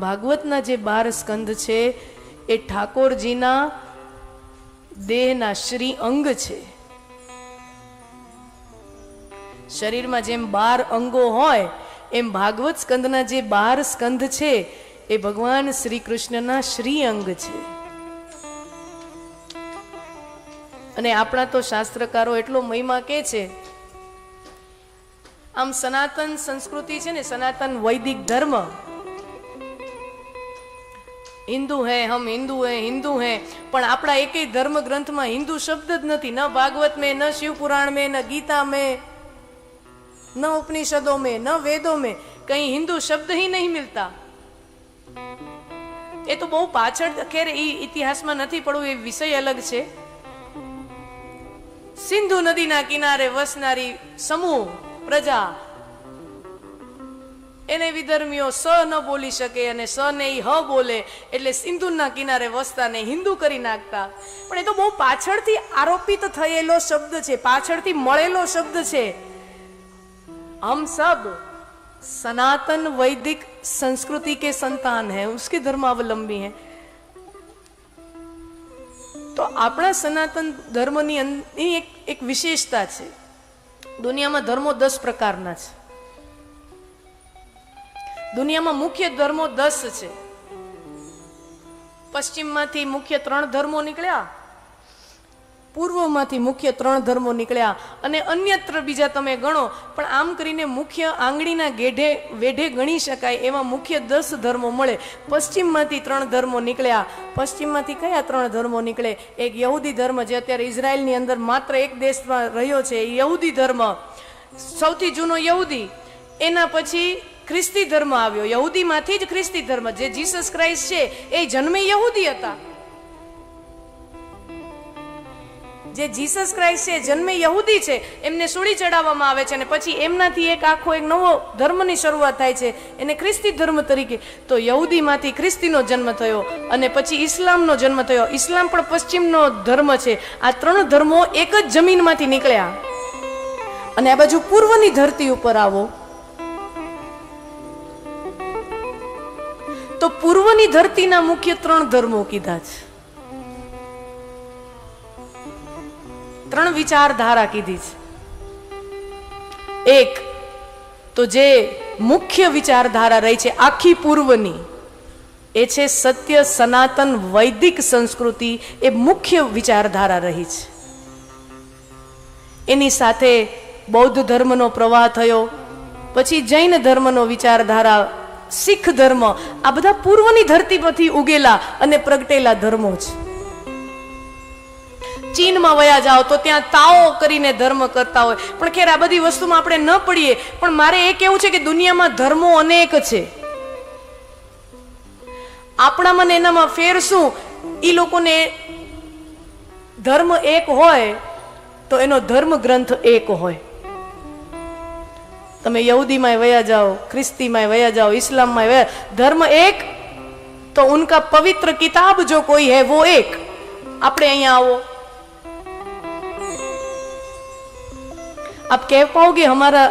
ભાગવતના જે બાર સ્કંદ છે, એ ઠાકોરજીના દેહના શ્રી અંગ છે. શરીરમાં જેમ બાર અંગો હોય, એમ ભાગવત સ્કંદના જે બાર સ્કંદ છે, એ ભગવાન શ્રી કૃષ્ણના શ્રી અંગ છે. અને આપણા તો શાસ્ત્રકારો એટલો મહિમા કે છે. આમ સનાતન સંસ્કૃતિ છે ને, સનાતન વૈદિક ધર્મ હિન્દુ હે, હમ હિન્દુ હે હિન્દુ હે. પણ આપણા એકેય ધર્મ ગ્રંથમાં હિન્દુ શબ્દ જ નથી. ન ભાગવત મેં, ન શિવ પુરાણ મેં, ન ગીતા મેં, ન ઉપનિષદો મેં, ન વેદો મેં. કઈ હિન્દુ શબ્દ હી નહીં મિલતા. એ તો બહુ પાછળ ખેર એ ઇતિહાસમાં નથી પડવું, એ વિષય અલગ છે. સિંધુ નદીના કિનારે વસનારી સમૂહ, પ્રજા એને વિધર્મીઓ સ ન બોલી શકે અને સ ને ઈ હ બોલે એટલે સિંધુના કિનારે વસતા ને હિન્દુ કરી નાખતા પણ એ તો બહુ પાછળથી આરોપિત થયેલો શબ્દ છે પાછળથી મળેલો શબ્દ છે हम सब सनातन वैदिक संस्कृति के संतान हैं उसके धर्मावलंबी हैं તો આપણા સનાતન ધર્મની અં- ની એક એક વિશેષતા છે દુનિયામાં ધર્મો દસ પ્રકારના છે દુનિયામાં મુખ્ય ધર્મો દસ છે. પશ્ચિમમાંથી મુખ્ય ત્રણ ધર્મો નીકળ્યા. પૂર્વમાંથી મુખ્ય ત્રણ ધર્મો નીકળ્યા. અને અન્યત્ર બીજા તમે ગણો, પણ આમ કરીને મુખ્ય આંગળીના ગેઢે, વેઢે ગણી શકાય એવા મુખ્ય દસ ધર્મો મળે. પશ્ચિમમાંથી ત્રણ ધર્મો નીકળ્યા. પશ્ચિમમાંથી કયા ત્રણ ધર્મો નીકળે? એક યહૂદી ધર્મ જે અત્યારે ઇઝરાયલની અંદર માત્ર એક દેશમાં રહ્યો છે યહૂદી ધર્મ. સૌથી જૂનો યહૂદી. એના પછી ખ્રિસ્તી ધર્મ આવ્યો. યહૂદીમાંથી જ ખ્રિસ્તી ધર્મ. જે જીસસ ક્રાઇસ્ટ છે, એ જન્મે યહૂદી હતા. જે જીસસ ક્રાઇસ્ટ છે જન્મે યહૂદી છે. એમને સૂળી ચડાવવામાં આવે છે અને પછી એમનાથી એક આખો એક નવો ધર્મની શરૂઆત થાય છે. એને ખ્રિસ્તી ધર્મ તરીકે. તો યહૂદીમાંથી ખ્રિસ્તીનો જન્મ થયો અને પછી ઇસ્લામનો જન્મ થયો. ઇસ્લામ પણ પશ્ચિમનો ધર્મ છે. આ ત્રણ ધર્મો એક જ જમીનમાંથી નીકળ્યા. અને આ બાજુ પૂર્વની ધરતી ઉપર આવો. તો પૂર્વની ધરતીના મુખ્ય ત્રણ ધર્મો કીધા છે. ત્રણ વિચારધારા કીધી છે. એક, તો જે મુખ્ય વિચારધારા રહી છે આખી પૂર્વની, એ છે સત્ય, સનાતન, વૈદિક સંસ્કૃતિ, એ મુખ્ય વિચારધારા રહી છે. એની સાથે બૌદ્ધ ધર્મનો પ્રવાહ થયો, પછી જૈન ધર્મનો વિચારધારા શીખ ધર્મ. આ બધા પૂર્વની ધરતી પરથી ઉગેલા અને પ્રગટેલા ધર્મો છે. ચીનમાં વયા જાઓ તો ત્યાં તાઓ કરીને ધર્મ કરતા હોય. પણ ખેર, આ બધી વસ્તુમાં આપણે ન પડીએ. પણ મારે એ કેવું છે કે દુનિયામાં ધર્મો અનેક છે. આપણામાં ને એનામાં ફેર શું? એ લોકોને ધર્મ એક હોય તો એનો ધર્મ ગ્રંથ એક હોય. તમે યહૂદીમાં વયા જાઓ ખ્રિસ્તીમાં વયા જાઓ ઇસ્લામમાં વયા ધર્મ એક તો ઉનકા પવિત્ર કિતાબ જો કોઈ है वो एक આપણે અહીંયા આવો आप कह पाओगे हमारा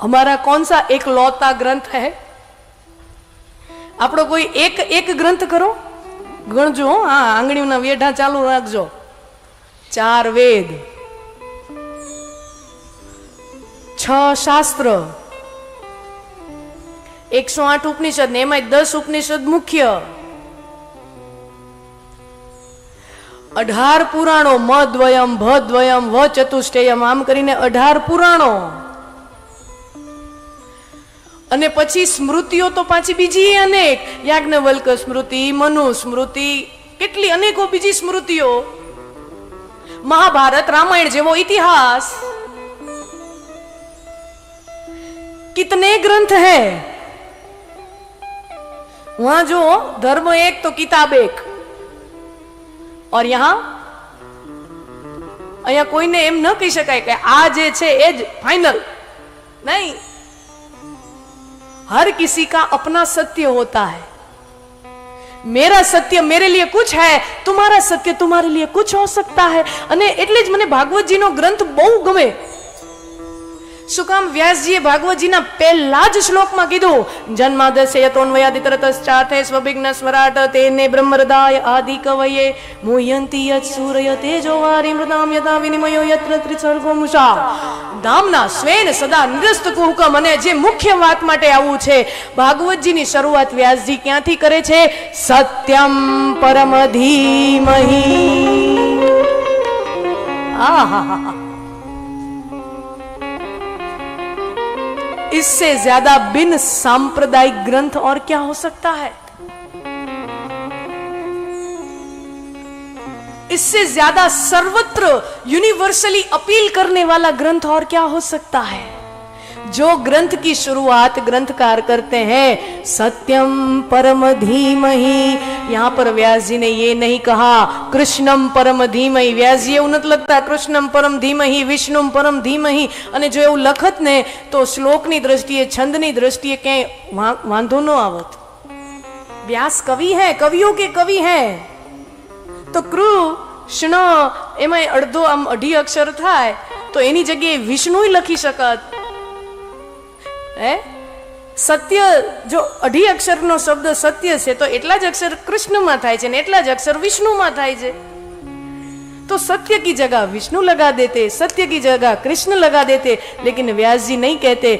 हमारा कौन सा एक लौता ग्रंथ है આપણો કોઈ એક એક ગ્રંથ કરો ગણજો હો, હા આંગળીના વેઢા ચાલુ રાખજો ચાર વેદ છ શાસ્ત્ર. એકસો આઠ ઉપનિષદ ને એમાં દસ ઉપનિષદ મુખ્ય. અઢાર પુરાણો મદ્વયમ ભદ્વયમ વ ચતુષ્ટયમ, આમ કરીને અઢાર પુરાણો. અને પછી સ્મૃતિઓ તો પાછી બીજી અનેક. યાજ્ઞવલ્ક સ્મૃતિ, મનુ સ્મૃતિ, કેટલી અનેકો બીજી સ્મૃતિઓ. મહાભારત, રામાયણ જેવો ઇતિહાસ. कितने ग्रंथ है? वहां जो धर्म एक तो किताब एक। और यहां અહીંયા કોઈને એમ ન કહી શકાય કે આ જે છે એ જ ફાઈનલ નહીં હર किसी का अपना सत्य होता है। મેરા સત્ય મેરે લીએ કુછ હૈ તુમારા સત્ય તુમારે લીએ કુછ હો સકતા હૈ અને એટલે જ મને ભાગવતજીનો ગ્રંથ બહુ ગમે શું કામ વ્યાસજીએ ભાગવતજીના પહેલા જ શ્લોકમાં કીધું? જન્માદસ્ય યતોન્વયાદિ તરતશ્ચાર્થે સ્વભિગ્ન સ્વરાટ તેને બ્રહ્મરદાય આદિ કવયે મુહ્યંતિ યત સૂર્ય તેજો વારી મૃદામ યતા વિનિમયો યત્ર ત્રિસર્ગો મુષા. ધામના સ્વેન સદા નિરસ્ત કુહકમ અને જે મુખ્ય વાત માટે આવું છે, ભાગવતજીની શરૂઆત વ્યાસજી ક્યાંથી કરે છે? સત્યમ પરમ ધીમહી આહાહા इससे ज़्यादा बिन सांप्रदायिक ग्रंथ और क्या हो सकता है? इससे ज़्यादा सर्वत्र यूनिवर्सली अपील करने वाला ग्रंथ और क्या हो सकता है? जो ग्रंथ की शुरुआत ग्रंथकार करते हैं सत्यम परम धीमहि यहाँ पर व्यास जी ने ये नहीं कहा कृष्णम परम धीमहि व्यास जी એવું નથી લખતા કૃષ્ણમ પરમ ધીમહિ વિષ્ણુમ પરમ ધીમહિ અને જો એવું લખત ને તો શ્લોકની દ્રષ્ટિએ છંદની દ્રષ્ટિએ ક્યાંય વા- વાંધો ન આવત વ્યાસ કવિ હે કવિઓ કે કવિ હે તો કૃષ્ણ એમાં અડધો આમ અઢી અક્ષર થાય તો એની જગ્યાએ વિષ્ણુ લખી શકત હે સત્ય જો અઢી અક્ષરનો શબ્દ સત્ય છે તો એટલા જ અક્ષર કૃષ્ણમાં થાય છે ને એટલા જ અક્ષર વિષ્ણુમાં થાય છે तो सत्य की जगह विष्णु लगा देते सत्य की जगह कृष्ण लगा देते लेकिन व्यास जी नहीं कहते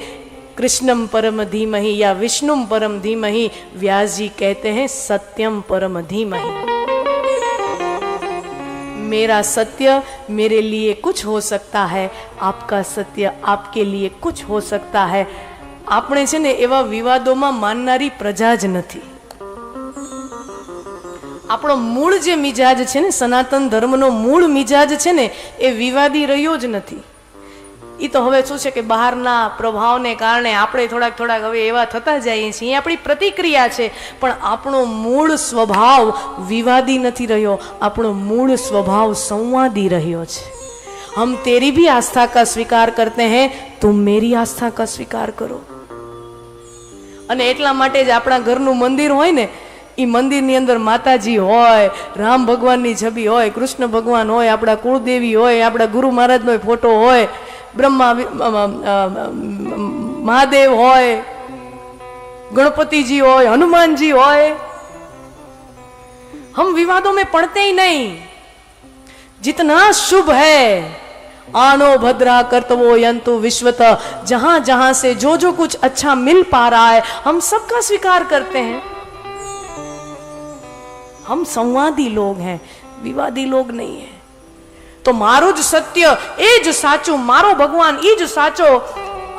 कृष्णम परम धीमहि या विष्णुम परम धीमहि व्यास जी कहते हैं सत्यम परम धीमहि मेरा सत्य मेरे लिए कुछ हो सकता है आपका सत्य आपके लिए कुछ हो सकता है આપણે છે ને એવા વિવાદોમાં માનનારી પ્રજા જ નથી. આપણો મૂળ જે મિજાજ છે ને, સનાતન ધર્મનો મૂળ મિજાજ છે ને, એ વિવાદી રહ્યો જ નથી. એ તો હવે શું છે કે બહારના પ્રભાવને કારણે આપણે થોડાક થોડાક હવે એવા થતા જઈએ છીએ એ આપણી પ્રતિક્રિયા છે, પણ આપણો મૂળ સ્વભાવ વિવાદી નથી રહ્યો, આપણો મૂળ સ્વભાવ સંવાદી રહ્યો છે. હમ તેરી ભી આસ્થા કા સ્વીકાર કરતે હૈ, તુમ મેરી આસ્થા કા સ્વીકાર કરો. અને એટલા માટે જ આપણા ઘરનું મંદિર હોય ને એ મંદિરની અંદર માતાજી હોય, રામ ભગવાનની છબી હોય, કૃષ્ણ ભગવાન હોય, આપણા કુળદેવી હોય, આપણા ગુરુ મહારાજનો ફોટો હોય, બ્રહ્મા મહાદેવ હોય, ગણપતિજી હોય, હનુમાનજી હોય. હમ વિવાદો મેં પડતે નહીં. જીતના શુભ હૈ. आनो भद्रा कर्तवो यंतु विश्वत। जहाँ जहाँ से जो जो कुछ अच्छा मिल पा रहा है, हम सबका स्वीकार करते हैं। हम संवादी लोग हैं, विवादी लोग नहीं है। तो मारो जो सत्य, ए जो साचो, मारो भगवान ये जो साचो,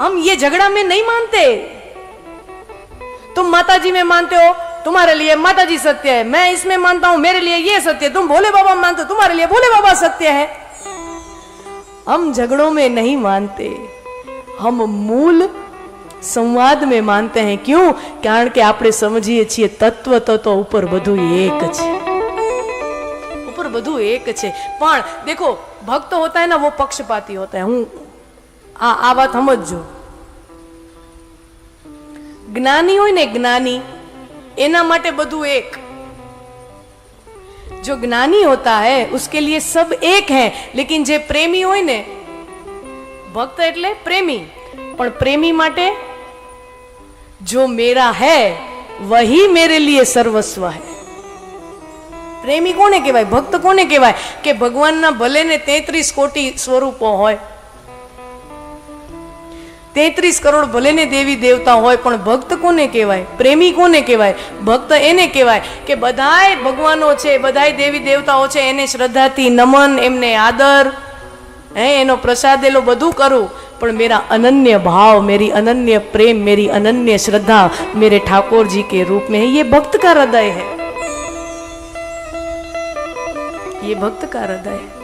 हम ये झगड़ा में नहीं मानते। तुम माता जी में मानते हो, तुम्हारे लिए माता जी सत्य है, मैं इसमें मानता हूँ, मेरे लिए ये सत्य तुम भोले बाबा मानते हो, तुम्हारे लिए भोले बाबा सत्य है। हम झगड़ों में नहीं मानते हम मूल સંવાદ મેં માનતે હૈ ક્યું કારણ કે આપણે સમજીએ છીએ તત્વ તો તો ઉપર બધું એક છે ઉપર બધું એક છે પણ દેખો ભક્ત હોતા है ना वो पक्षपाती होता है હું આ આ વાત સમજજો જ્ઞાની હોય ને જ્ઞાની એના માટે બધું એક जो ज्ञानी होता है उसके लिए सब एक है लेकिन જે પ્રેમી હોય ને ભક્ત એટલે પ્રેમી પણ પ્રેમી માટે जो मेरा है वही मेरे लिए सर्वस्व है પ્રેમી કોને કહેવાય ભક્ત કોને કહેવાય કે ભગવાનના ભલે ને તેત્રીસ કોટી સ્વરૂપો હોય તેત્રીસ કરોડ ભલે ને દેવી દેવતા હોય, પણ ભક્ત કોને કહેવાય? પ્રેમી કોને કહેવાય? ભક્ત એને કહેવાય કે બધાય ભગવાનો છે, બધાય દેવી દેવતાઓ છે, એને શ્રદ્ધાથી નમન, એમને આદર. હે, એનો પ્રસાદ એલો બધું કરું, પણ મેરા અનન્ય ભાવ, મેરી અનન્ય પ્રેમ, મેરી અનન્ય શ્રદ્ધા, મેરે ઠાકોરજી કે રૂપ મેં ये ભક્ત કા હૃદય હૈ? ये ભક્ત કા હૃદય હૈ?